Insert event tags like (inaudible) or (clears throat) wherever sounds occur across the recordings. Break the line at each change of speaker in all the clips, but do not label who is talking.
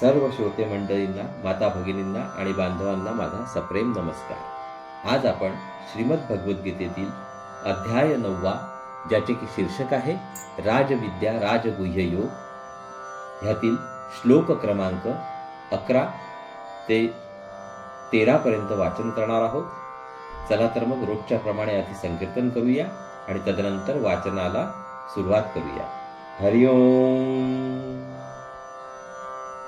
सर्व श्रोते मंडळींना माता भगिनींना आणि बांधवांना माझा सप्रेम नमस्कार. आज आपण श्रीमद भगवद्गीतेतील अध्याय नववा ज्याचे की शीर्षक आहे राजविद्या राजगुह्य योग. ह्यातील श्लोक क्रमांक अकरा ते तेरापर्यंत वाचन करणार आहोत. चला तर मग रोजच्या प्रमाणे आधी संकीर्तन करूया आणि तदनंतर वाचनाला सुरुवात करूया. हरिओम!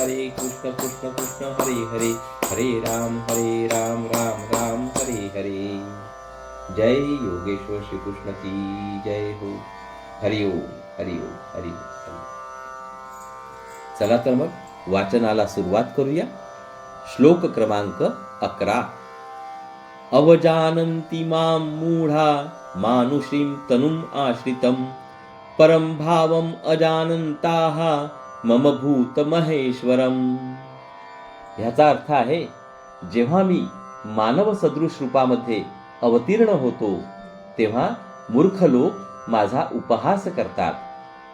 हरे कृष्ण कृष्ण कृष्ण हरे हरे हरे राम हरे राम राम राम हरे हरे। जय योगेश्वर श्री कृष्ण की जय हो। हरिओम हरिओम हरि चला तर मग वाचनाला सुरुवात करूया. श्लोक क्रमांक अकरा. अवजानन्ति मां मूढा मानुषीं तनुम् आश्रितं परं भावम् अजानन्ताः मम भूतमहेश्वरम् ह्याचा अर्थ आहे जेव्हा मी मानव सदृश रूपामध्ये अवतीर्ण होतो तेव्हा मूर्ख लोक माझा उपहास करतात.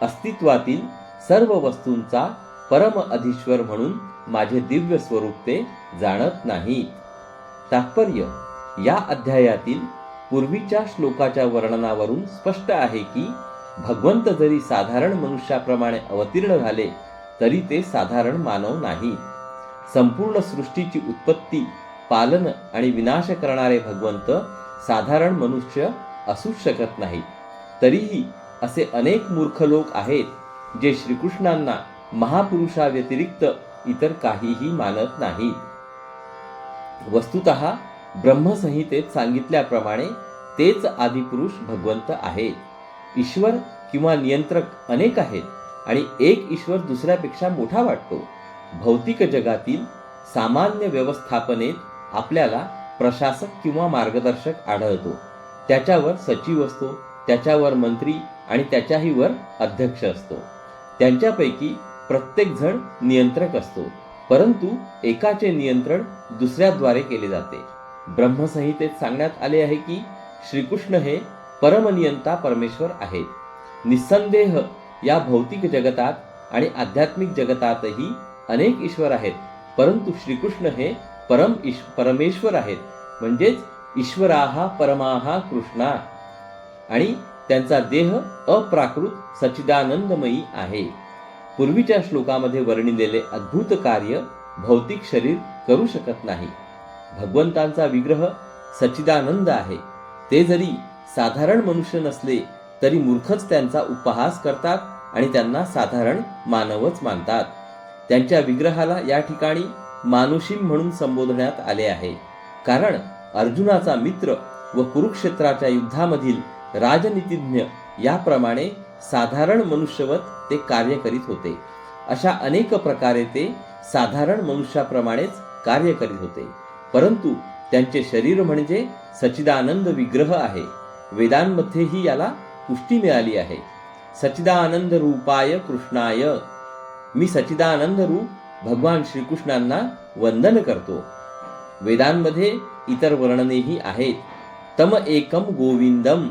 अस्तित्वातील सर्व वस्तूंचा परम अधीश्वर म्हणून माझे दिव्य स्वरूप ते जाणत नाहीत. तात्पर्य या अध्यायातील पूर्वीच्या श्लोकाच्या वर्णनावरून स्पष्ट आहे की भगवंत जरी साधारण मनुष्याप्रमाणे अवतीर्ण झाले तरी ते साधारण मानव नाही. संपूर्ण सृष्टीची उत्पत्ती पालन आणि विनाश करणारे भगवंत साधारण मनुष्य असूच शकत नाही. तरीही असे अनेक मूर्ख लोक आहेत जे श्रीकृष्णांना महापुरुषाव्यतिरिक्त इतर काहीही मानत नाहीत. वस्तुत ब्रह्मसंहितेत सांगितल्याप्रमाणे तेच आदिपुरुष भगवंत आहेत. ईश्वर किंवा नियंत्रक अनेक आहेत आणि एक ईश्वर दुसऱ्यापेक्षा मोठा वाटतो. भौतिक जगातील सामान्य व्यवस्थापनेत आपल्याला प्रशासक किंवा मार्गदर्शक आढळतो. त्याच्यावर सचिव असतो त्याच्यावर मंत्री आणि त्याच्याही वर अध्यक्ष असतो. त्यांच्यापैकी प्रत्येक जण नियंत्रक असतो परंतु एकाचे नियंत्रण दुसऱ्याद्वारे केले जाते. ब्रह्मसंहितेत सांगण्यात आले आहे की श्रीकृष्ण हे परमनियंता परमेश्वर आहेत. निस्संदेह या भौतिक जगतात आणि आध्यात्मिक जगतातही अनेक ईश्वर आहेत. परंतु श्रीकृष्ण हे परम इश परमेश्वर आहेत. म्हणजेच ईश्वराहा परमाहा कृष्णा. आणि त्यांचा देह अप्राकृत सच्चिदानंदमयी आहे. पूर्वीच्या श्लोकामध्ये वर्णिलेले अद्भुत कार्य भौतिक शरीर करू शकत नाही. भगवंतांचा विग्रह सच्चिदानंद आहे. ते जरी साधारण मनुष्य नसले तरी मूर्खच त्यांचा उपहास करतात आणि त्यांना साधारण मानवच मानतात. त्यांच्या विग्रहाला या ठिकाणी मानुषी म्हणून संबोधण्यात आले आहे. कारण अर्जुनाचा मित्र व कुरुक्षेत्राच्या युद्धामधील राजनीतिज्ञ याप्रमाणे साधारण मनुष्यवत ते कार्य करीत होते. अशा अनेक प्रकारे ते साधारण मनुष्याप्रमाणेच कार्य करीत होते. परंतु त्यांचे शरीर म्हणजे सचिदानंद विग्रह आहे. वेदांमध्येही याला पुष्टी मिळाली आहे. सचिदानंद रूपाय कृष्णाय. मी सचिदानंद रूप भगवान श्रीकृष्णांना वंदन करतो. वेदांमध्ये इतर वर्णनेही आहेत. तम एकम गोविंदम.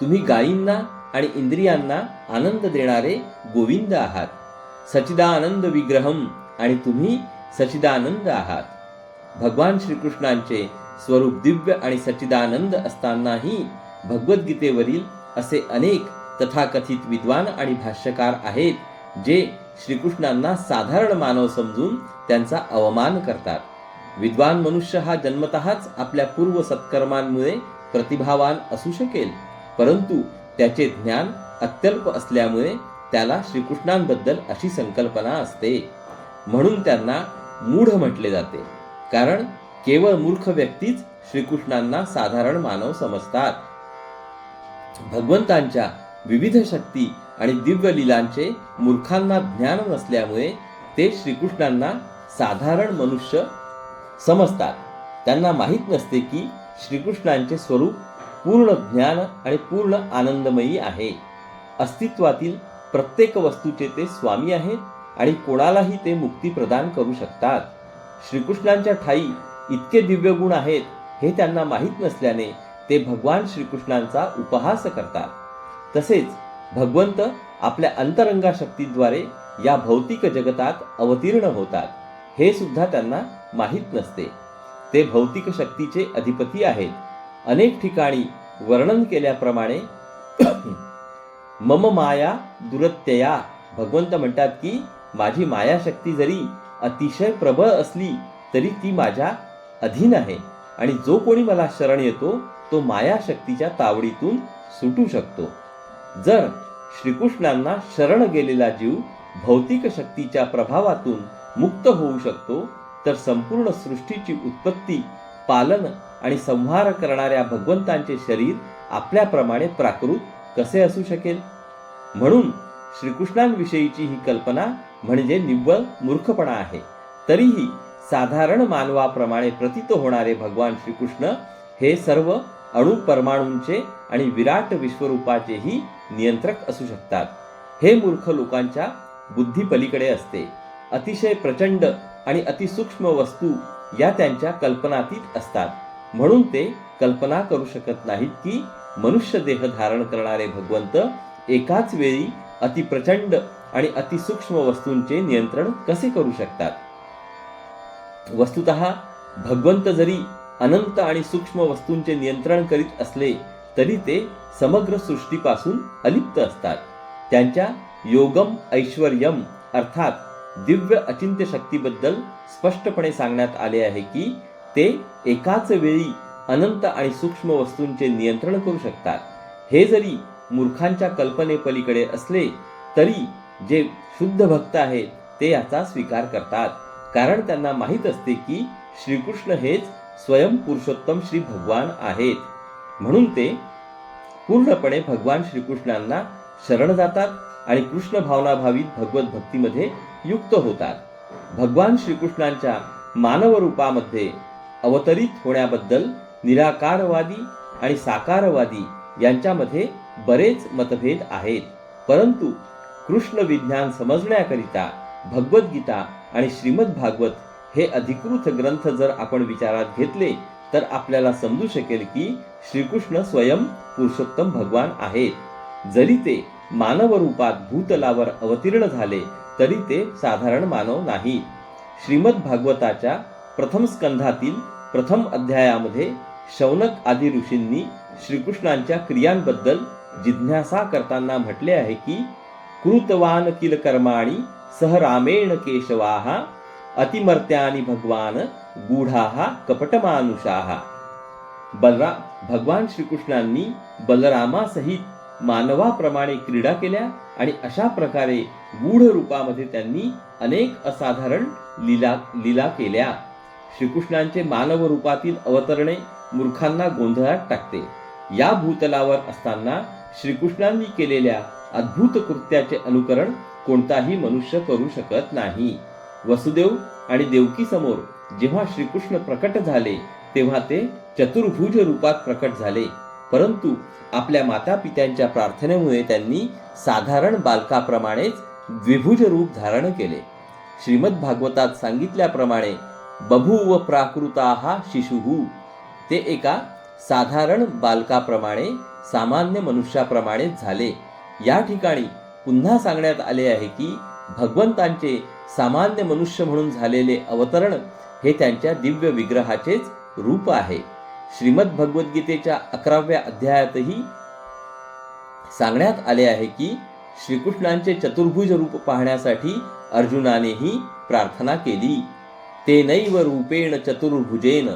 तुम्ही गायींना आणि इंद्रियांना आनंद देणारे गोविंद आहात. सचिदानंद विग्रहम आणि तुम्ही सचिदानंद आहात. भगवान श्रीकृष्णांचे स्वरूप दिव्य आणि सचिदानंद असतानाही भगवद्गीतेवरील असे अनेक तथाकथित विद्वान आणि भाष्यकार आहेत जे श्रीकृष्णांना साधारण मानव समजून त्यांचा अवमान करतात. विद्वान मनुष्य हा जन्मतःच आपल्या पूर्व सत्कर्मांमुळे प्रतिभावान असू शकेल परंतु त्याचे ज्ञान अत्यल्प असल्यामुळे त्याला श्रीकृष्णांबद्दल अशी संकल्पना असते. म्हणून त्यांना मूढ म्हटले जाते. कारण केवळ मूर्ख व्यक्तीच श्रीकृष्णांना साधारण मानव समजतात. भगवंतांच्या विविध शक्ती आणि दिव्य लीलांचे मूर्खांना ज्ञान नसल्यामुळे ते श्रीकृष्णांना साधारण मनुष्य समजतात. त्यांना माहीत नसते की श्रीकृष्णांचे स्वरूप पूर्ण ज्ञान आणि पूर्ण आनंदमयी आहे. अस्तित्वातील प्रत्येक वस्तूचे ते स्वामी आहेत आणि कोणालाही ते मुक्ती प्रदान करू शकतात. श्रीकृष्णांच्या ठाई इतके दिव्य गुण आहेत हे त्यांना माहीत नसल्याने ते भगवान श्रीकृष्णांचा उपहास करतात. तसेच भगवंत आपल्या अंतरंगा शक्तीद्वारे या भौतिक जगतात अवतीर्ण होतात. हे सुद्धा त्यांना माहीत नसते. ते भौतिक शक्तीचे अधिपती आहेत. अनेक ठिकाणी वर्णन केल्याप्रमाणे (clears throat) मम माया दुरत्यया. भगवंत म्हणतात की माझी माया शक्ती जरी अतिशय प्रबळ असली तरी ती माझ्या अधीन आहे. आणि जो कोणी मला शरण येतो तो मायाशक्तीच्या तावडीतून सुटू शकतो. जर श्रीकृष्णांना शरण गेलेला जीव भौतिक शक्तीच्या प्रभावातून मुक्त होऊ शकतो तर संपूर्ण सृष्टीची उत्पत्ती पालन आणि संहार करणाऱ्या भगवंतांचे शरीर आपल्याप्रमाणे प्राकृत कसे असू शकेल? म्हणून श्रीकृष्णांविषयीची ही कल्पना म्हणजे निव्वळ मूर्खपणा आहे. तरीही साधारण मानवाप्रमाणे प्रतीत होणारे भगवान श्रीकृष्ण हे सर्व अणु परमाणूंचे आणि विराट विश्वरूपाचेही नियंत्रक असू शकतात. हे मूर्ख लोकांच्या बुद्धीपलीकडे असते. अतिशय प्रचंड आणि अतिसूक्ष्म वस्तू या त्यांच्या कल्पनातीत असतात. म्हणून ते कल्पना करू शकत नाहीत की मनुष्य देह धारण करणारे भगवंत एकाच वेळी अतिप्रचंड आणि अतिसूक्ष्म वस्तूंचे नियंत्रण कसे करू शकतात? वस्तुत भगवंत जरी अनंत आणि सूक्ष्म वस्तूंचे नियंत्रण करीत असले तरी ते समग्र सृष्टीपासून अलिप्त असतात. त्यांच्या योगम ऐश्वर्यम अर्थात दिव्य अचिंत्य शक्तीबद्दल स्पष्टपणे सांगण्यात आले आहे की ते एकाच वेळी अनंत आणि सूक्ष्म वस्तूंचे नियंत्रण करू शकतात. हे जरी मूर्खांच्या कल्पनेपलीकडे असले तरी जे शुद्ध भक्त आहेत ते याचा स्वीकार करतात. कारण त्यांना माहीत असते की श्रीकृष्ण हेच स्वयं पुरुषोत्तम श्री भगवान आहेत. म्हणून ते पूर्णपणे भगवान श्रीकृष्णांना शरण जातात आणि कृष्ण भावनाभावित भगवत भक्तीमध्ये युक्त होतात. भगवान श्रीकृष्णांच्या मानव रूपामध्ये अवतरित होण्याबद्दल निराकारवादी आणि साकारवादी यांच्यामध्ये बरेच मतभेद आहेत. परंतु कृष्ण विज्ञान समजण्याकरिता भगवद्गीता आणि श्रीमद भागवत हे अधिकृत ग्रंथ जर आपण विचारात घेतले तर आपल्याला समजू शकेल की श्रीकृष्ण स्वयं पुरुषोत्तम भगवान आहेत. जरी ते मानव रूपात भूतलावर अवतीर्ण झाले तरी ते साधारण मानव नाही. श्रीमद भागवताच्या प्रथम स्कंधातील प्रथम अध्यायामध्ये शौनक आदी ऋषींनी श्रीकृष्णांच्या क्रियांबद्दल जिज्ञासा करताना म्हटले आहे की कृतवान किल कर्माणी सह रामेण केशवाहा अतिमर्त्यानि भगवान गूढाः कपटमानुषाः। बलरा भगवान श्रीकृष्णांनी बलरामासहित मानवाप्रमाणे क्रीडा केल्या आणि अशा प्रकारे गूढ रूपामध्ये त्यांनी अनेक असाधारण लीला लीला केल्या. श्रीकृष्णांचे मानव रूपातील अवतरणे मूर्खांना गोंधळात टाकते. या भूतलावर असताना श्रीकृष्णांनी केलेल्या अद्भुत कृत्याचे अनुकरण कोणताही मनुष्य करू शकत नाही. वसुदेव आणि देवकी समोर जेव्हा श्रीकृष्ण प्रकट झाले तेव्हा ते चतुर्भुज रूपात प्रकट झाले. परंतु आपल्या माता पित्यांच्या प्रार्थनेमुळे त्यांनी साधारण बालकाप्रमाणेच द्विभुज रूप धारण केले. श्रीमद भागवतात सांगितल्याप्रमाणे व प्राकृता हा शिशुहू ते एका साधारण बालकाप्रमाणे सामान्य मनुष्याप्रमाणे झाले. या ठिकाणी पुन्हा सांगण्यात आले आहे की भगवंतांचे सामान्य मनुष्य म्हणून झालेले अवतरण हे त्यांच्या दिव्य विग्रहाचेच रूप आहे. श्रीमद भगवद्गीतेच्या अकराव्या अध्यायातही सांगण्यात आले आहे की श्रीकृष्णांचे चतुर्भुज रूप पाहण्यासाठी अर्जुनानेही प्रार्थना केली. ते नैव रूपेण चतुर्भुजेन.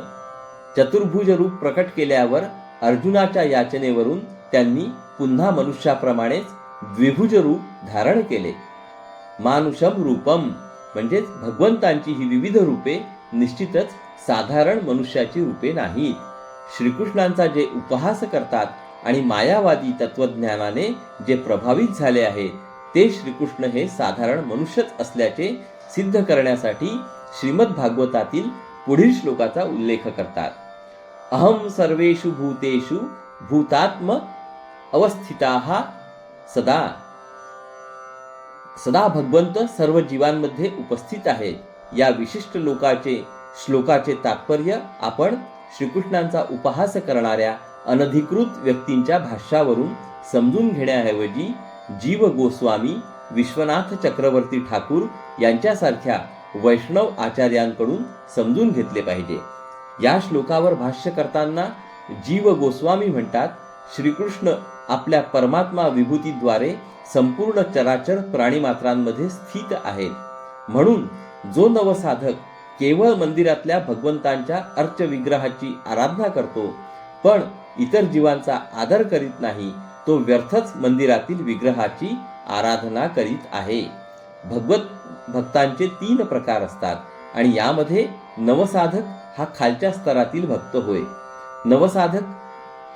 चतुर्भुज रूप प्रकट केल्यावर अर्जुनाच्या याचनेवरून त्यांनी पुन्हा मनुष्याप्रमाणेच द्विभुज रूप धारण केले. मानुषम रूपम. म्हणजेच भगवंतांची ही विविध रूपे निश्चितच साधारण मनुष्याची रूपे नाहीत. श्रीकृष्णांचा जे उपहास करतात आणि मायावादी तत्वज्ञानाने जे प्रभावित झाले आहे ते श्रीकृष्ण हे साधारण मनुष्यच असल्याचे सिद्ध करण्यासाठी श्रीमद भागवतातील पुढील श्लोकाचा उल्लेख करतात. अहम सर्वेषु भूतेषु भूतात्म अवस्थिता सदा. सदा भगवंत सर्व जीवांमध्ये उपस्थित आहेत. या विशिष्ट लोकाचे श्लोकाचे तात्पर्य आपण श्रीकृष्णांचा उपहास करणाऱ्या अनधिकृत व्यक्तींच्या भाष्यावरून समजून घेण्याऐवजी जीव गोस्वामी विश्वनाथ चक्रवर्ती ठाकूर यांच्यासारख्या वैष्णव आचार्यांकडून समजून घेतले पाहिजे. या श्लोकावर भाष्य करताना जीव गोस्वामी म्हणतात श्रीकृष्ण आपल्या परमात्मा विभूतीद्वारे संपूर्ण चराचर प्राणीमात्रांमध्ये स्थित आहेत. म्हणून जो नवसाधक केवळ मंदिरातल्या भगवंतांच्या अर्च विग्रहाची आराधना करतो पण इतर जीवांचा आदर करीत नाही तो व्यर्थच मंदिरातील विग्रहाची आराधना करीत आहे. भगवत भक्तांचे तीन प्रकार असतात आणि यामध्ये नवसाधक हा खालच्या स्तरातील भक्त होय. नवसाधक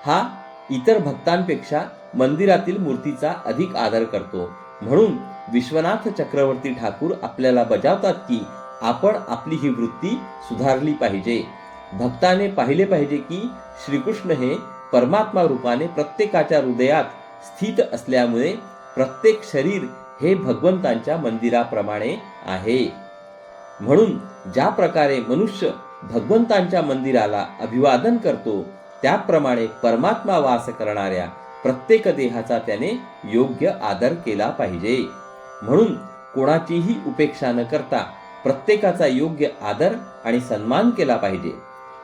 हा इतर भक्तांपेक्षा मंदिरातील मूर्तीचा अधिक आदर करतो. म्हणून विश्वनाथ चक्रवर्ती ठाकूर आपल्याला बजावतात की आपण आपली ही वृत्ती सुधारली पाहिजे. भक्ताने पाहिले पाहिजे की श्रीकृष्ण हे परमात्मा रूपाने प्रत्येकाच्या हृदयात स्थित असल्यामुळे प्रत्येक शरीर हे भगवंतांच्या मंदिराप्रमाणे आहे. म्हणून ज्या प्रकारे मनुष्य भगवंतांच्या मंदिराला अभिवादन करतो त्याप्रमाणे परमात्मा वास करणाऱ्या प्रत्येक देहाचा त्याने योग्य आदर केला पाहिजे. म्हणून कोणाचीही उपेक्षा न करता प्रत्येकाचा योग्य आदर आणि सन्मान केला पाहिजे.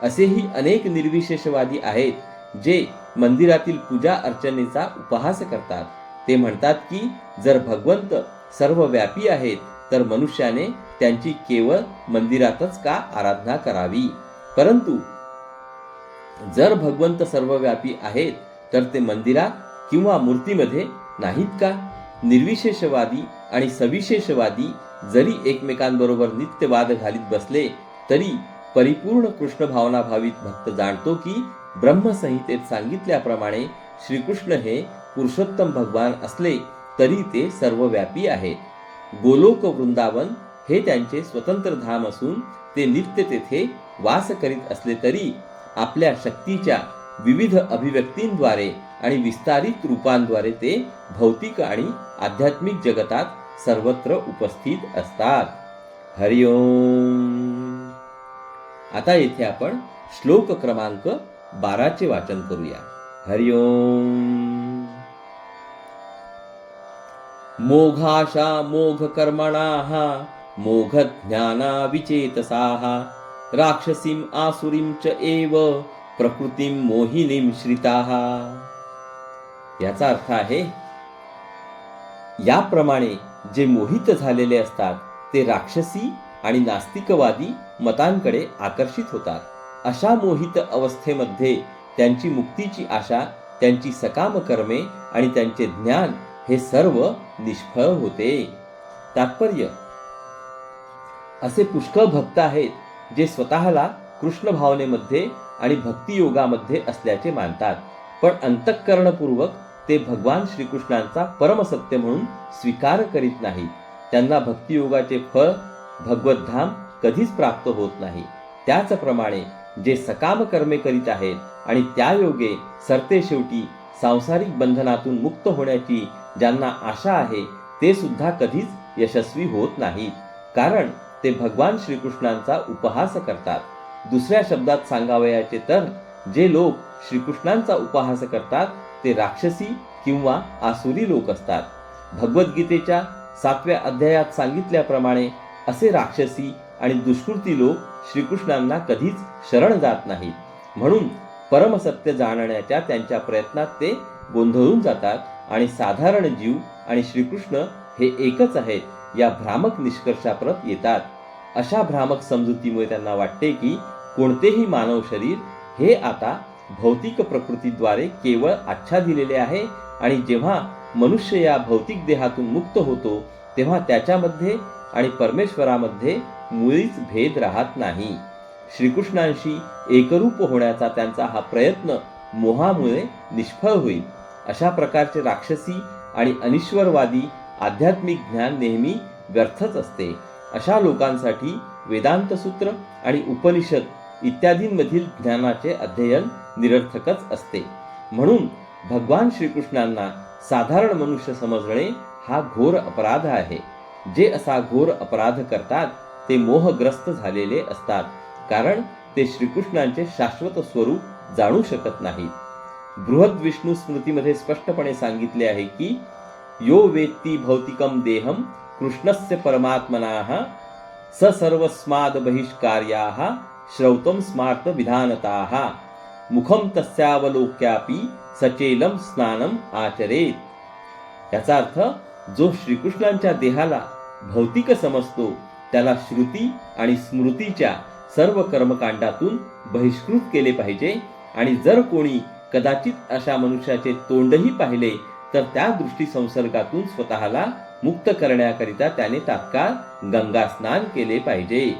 असेही अनेक निर्विशेषवादी आहेत जे मंदिरातील पूजा अर्चनेचा उपहास करतात. ते म्हणतात की जर भगवंत सर्वव्यापी आहेत तर मनुष्याने त्यांची केवळ मंदिरातच का आराधना करावी? परंतु जर भगवंत सर्वव्यापी आहेत तर ते मंदिरात किंवा मूर्तीमध्ये नाहीत का? निर्विशेषवादी आणि सविशेषवादी जरी एकमेकांबरोबर नित्यवाद घालीत बसले तरी परिपूर्ण कृष्ण भावना भावित भक्त जाणतो की ब्रह्मसंहितेत सांगितल्याप्रमाणे श्रीकृष्ण हे पुरुषोत्तम भगवान असले तरी ते सर्वव्यापी आहेत. गोलोक वृंदावन हे त्यांचे स्वतंत्र धाम असून ते नित्य तेथे वास करीत असले तरी आपल्या शक्तीच्या विविध अभिव्यक्तींद्वारे आणि विस्तारित रूपांद्वारे ते भौतिक आणि आध्यात्मिक जगतात सर्वत्र उपस्थित असतात. हरिओम आता येथे आपण श्लोक क्रमांक बाराचे वाचन करूया. हरिओम मोघाशा मोघ कर्मणाः मोघ ज्ञाना विचेतसाः राक्षसीम आसुरीम च एव प्रकृतीम मोहिनीम मिश्रिता याचा अर्थ आहे याप्रमाणे जे मोहित झालेले असतात ते राक्षसी आणि नास्तिकवादी मतांकडे आकर्षित होतात. अशा मोहित अवस्थेमध्ये त्यांची मुक्तीची आशा त्यांची सकाम कर्मे आणि त्यांचे ज्ञान हे सर्व निष्फळ होते. तात्पर्य असे पुष्कळ भक्त आहेत जे स्वतःला कृष्ण भावनेमध्ये आणि भक्तियोगामध्ये असल्याचे मानतात. पण अंतःकरणपूर्वक ते भगवान श्रीकृष्णांचा परमसत्य म्हणून स्वीकार करीत नाहीत. त्यांना भक्तियोगाचे फळ भगवद्धाम कधीच प्राप्त होत नाही. त्याचप्रमाणे जे सकाम कर्मे करीत आहेत आणि त्या योगे सरते शेवटी सांसारिक बंधनातून मुक्त होण्याची ज्यांना आशा आहे ते सुद्धा कधीच यशस्वी होत नाहीत. कारण ते भगवान श्रीकृष्णांचा उपहास करतात. दुसऱ्या शब्दात सांगावयाचे तर जे लोक श्रीकृष्णांचा उपहास करतात ते राक्षसी किंवा आसुरी लोक असतात. भगवद्गीतेच्या सातव्या अध्यायात सांगितल्याप्रमाणे असे राक्षसी आणि दुष्कृती लोक श्रीकृष्णांना कधीच शरण जात नाहीत. म्हणून परमसत्य जाणण्याच्या त्यांच्या प्रयत्नात ते गोंधळून जातात आणि साधारण जीव आणि श्रीकृष्ण हे एकच आहेत या भ्रामक निष्कर्षाप्रत येतात. अशा भ्रामक समजुतीमुळे त्यांना वाटते की कोणतेही मानव शरीर हे आता भौतिक प्रकृतीद्वारे केवळ आच्छा दिलेले आहे आणि जेव्हा मनुष्य या भौतिक देहातून मुक्त होतो तेव्हा त्याच्यामध्ये आणि परमेश्वरामध्ये मुळीच भेद राहत नाही. श्रीकृष्णांशी एकरूप होण्याचा त्यांचा हा प्रयत्न मोहामुळे निष्फळ होईल. अशा प्रकारचे राक्षसी आणि अनिश्वरवादी आध्यात्मिक ज्ञान नेहमी व्यर्थच असते. अशा लोकांसाठी वेदांत सूत्र आणि उपनिषद इत्यादींमधील ज्ञानाचे अध्ययन निरर्थकच असते. म्हणून भगवान श्रीकृष्णांना साधारण मनुष्य समजणे हा घोर अपराध आहे. जे असा घोर अपराध करतात ते मोहग्रस्त झालेले असतात कारण ते श्रीकृष्णांचे शाश्वत स्वरूप जाणू शकत नाहीत. बृहद विष्णू स्मृतीमध्ये स्पष्टपणे सांगितले आहे की यो वेत्ती भौतिकम देहम कृष्णस्य परमात्मनाः स सर्वस्माद बहिष्कार्याः श्रौतं स्मार्त विधानताः। मुखं तस्यावलोक्यापि सचेलं स्नानम आचरेत। याचा अर्थ जो श्रीकृष्णांच्या देहाला भौतिक समजतो त्याला श्रुती आणि स्मृतीच्या सर्व कर्मकांडातून बहिष्कृत केले पाहिजे आणि जर कोणी कदाचित अशा मनुष्याचे तोंडही पाहिले तर त्या दृष्टी संसर्गातून स्वतःला मुक्त करण्याकरिता त्याने तात्काळ गंगा स्नान केले पाहिजे.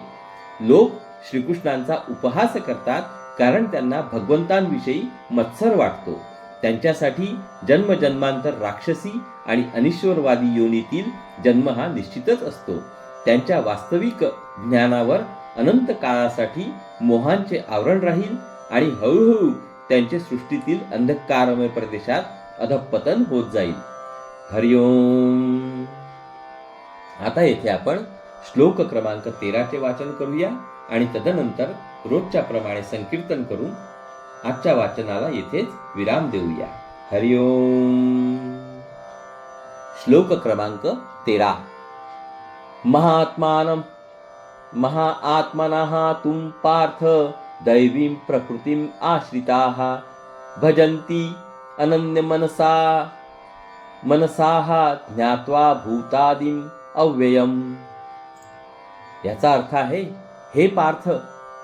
लोक श्रीकृष्णांचा उपहास करतात कारण त्यांना भगवंतांविषयी मत्सर वाटतो. त्यांच्यासाठी जन्मजन्मांतर राक्षसी आणि अनिश्वरवादी योनीतील जन्म हा निश्चितच असतो. त्यांच्या वास्तविक ज्ञानावर अनंत काळासाठी मोहांचे आवरण राहील आणि हळूहळू त्यांचे सृष्टीतील अंधकारमय प्रदेशात अधपतन होत जाईल. हरिओम आता येथे आपण श्लोक क्रमांक तेराचे वाचन करूया आणि तदनंतर रोजच्या प्रमाणे संकीर्तन करून आजच्या वाचनाला येथेच विराम देऊया. हरिओम श्लोक क्रमांक तेरा. महात्मानं महाआत्मनः तुं पार्थ दैवीं प्रकृतिम् आश्रिताः। भजंती अनन्य मनसा ज्ञात्वा भूतादिम अव्ययम. याचा अर्थ आहे हे पार्थ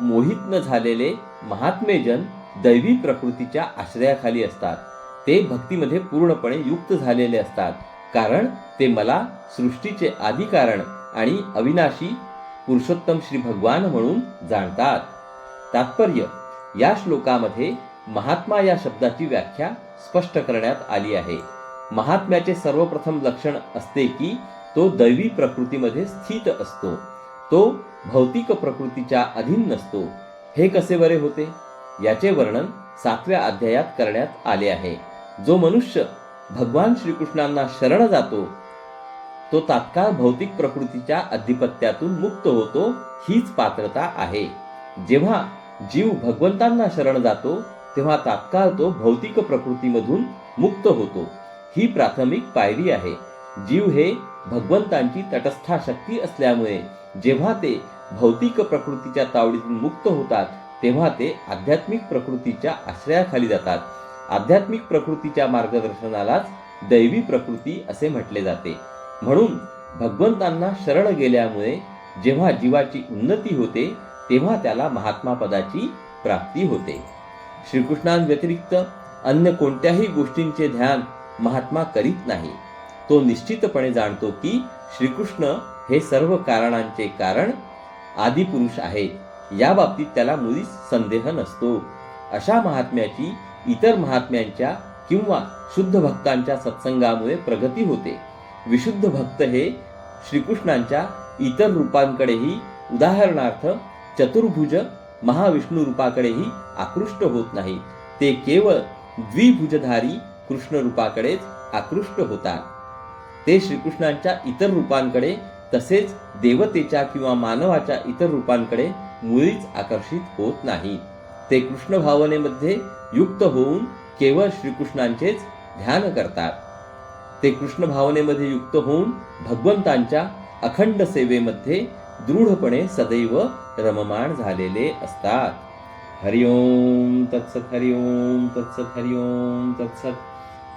मोहित न झालेले महात्मेजन दैवी प्रकृतीच्या आश्रयाखाली असतात. ते भक्तीमध्ये पूर्णपणे युक्त झालेले असतात. कारण ते मला सृष्टीचे आदिकारण आणि अविनाशी पुरुषोत्तम श्री भगवान म्हणून जाणतात. तात्पर्य या श्लोकामध्ये महात्मा या शब्दाची व्याख्या स्पष्ट करण्यात आली आहे. महात्म्याचे सर्वप्रथम लक्षण असते की तो दैवी प्रकृतीमध्ये स्थित असतो. तो भौतिक प्रकृतीच्या अधीन नसतो. हे कसे बरे होते? याचे वर्णन सातव्या अध्यायात करण्यात आले आहे. जो मनुष्य भगवान श्रीकृष्णांना शरण जातो तो तात्काळ भौतिक प्रकृतीच्या अधिपत्यातून मुक्त होतो हीच पात्रता आहे. जेव्हा जीव भगवंतांना शरण जातो तेव्हा तात्काळ तो भौतिक प्रकृतीमधून मुक्त होतो. ही प्राथमिक पायरी आहे. जीव हे भगवंतांची तटस्था शक्ती असल्यामुळे जेव्हा ते भौतिक प्रकृतीच्या तावडीतून मुक्त होतात तेव्हा ते आध्यात्मिक प्रकृतीच्या आश्रयाखाली जातात. आध्यात्मिक प्रकृतीच्या मार्गदर्शनालाच दैवी प्रकृती असे म्हटले जाते. म्हणून भगवंतांना शरण गेल्यामुळे जेव्हा जीवाची उन्नती होते तेव्हा त्याला महात्मा पदाची प्राप्ती होते. श्रीकृष्णांव्यतिरिक्त अन्य कोणत्याही गोष्टींचे ध्यान महात्मा करीत नाही. तो निश्चितपणे जाणतो की श्रीकृष्ण हे सर्व कारणांचे कारण आदिपुरुष आहे या बाबतीत त्याला मुळीच संदेह नसतो. अशा महात्म्याची इतर महात्म्यांच्या किंवा शुद्ध भक्तांच्या सत्संगामुळे प्रगती होते. विशुद्ध भक्त हे श्रीकृष्णांच्या इतर रूपांकडेही उदाहरणार्थ चतुर्भुज महाविष्णू रूपाकडेही आकृष्ट होत नाही ते केवळ द्विभुजधारी कृष्ण रूपाकडेच आकृष्ट होतात. ते श्रीकृष्णांच्या इतर रूपांकडे तसेच देवतेच्या किंवा मानवाच्या इतर रूपांकडे मुळीच आकर्षित होत नाही. ते कृष्ण भावनेमध्ये युक्त होऊन केवळ श्रीकृष्णांचेच ध्यान करतात. ते कृष्ण भावनेमध्ये युक्त होऊन भगवंतांच्या अखंड सेवेमध्ये दृढपणे सदैव रममाण झालेले असतात. हरिओम तत्सत हरिओम तत्सत हरिओम तत्सत.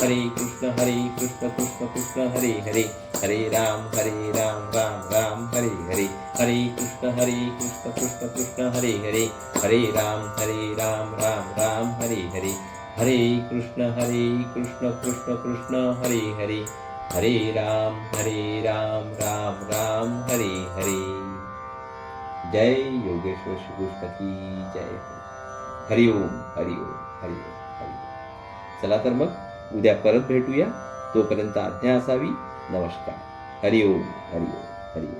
हरे कृष्ण हरे कृष्ण कृष्ण कृष्ण हरे हरे। हरे राम हरे राम राम राम, हरे हरे। हरे कृष्ण हरे कृष्ण कृष्ण कृष्ण हरे हरे। हरे राम हरे राम राम राम, हरे हरे। हरे कृष्ण हरे कृष्ण कृष्ण कृष्ण हरे हरे। हरे राम हरे राम राम राम, हरे हरे। जय योगेश्वर की जय। हरिओम हरिओम हरिओम हरिओम चला तर मग। उद्या परत भेटूया. तोपर्यंत आज्ञा असावी. नमस्कार. हरिओम. हरिओम. हरिओम.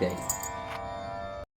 जय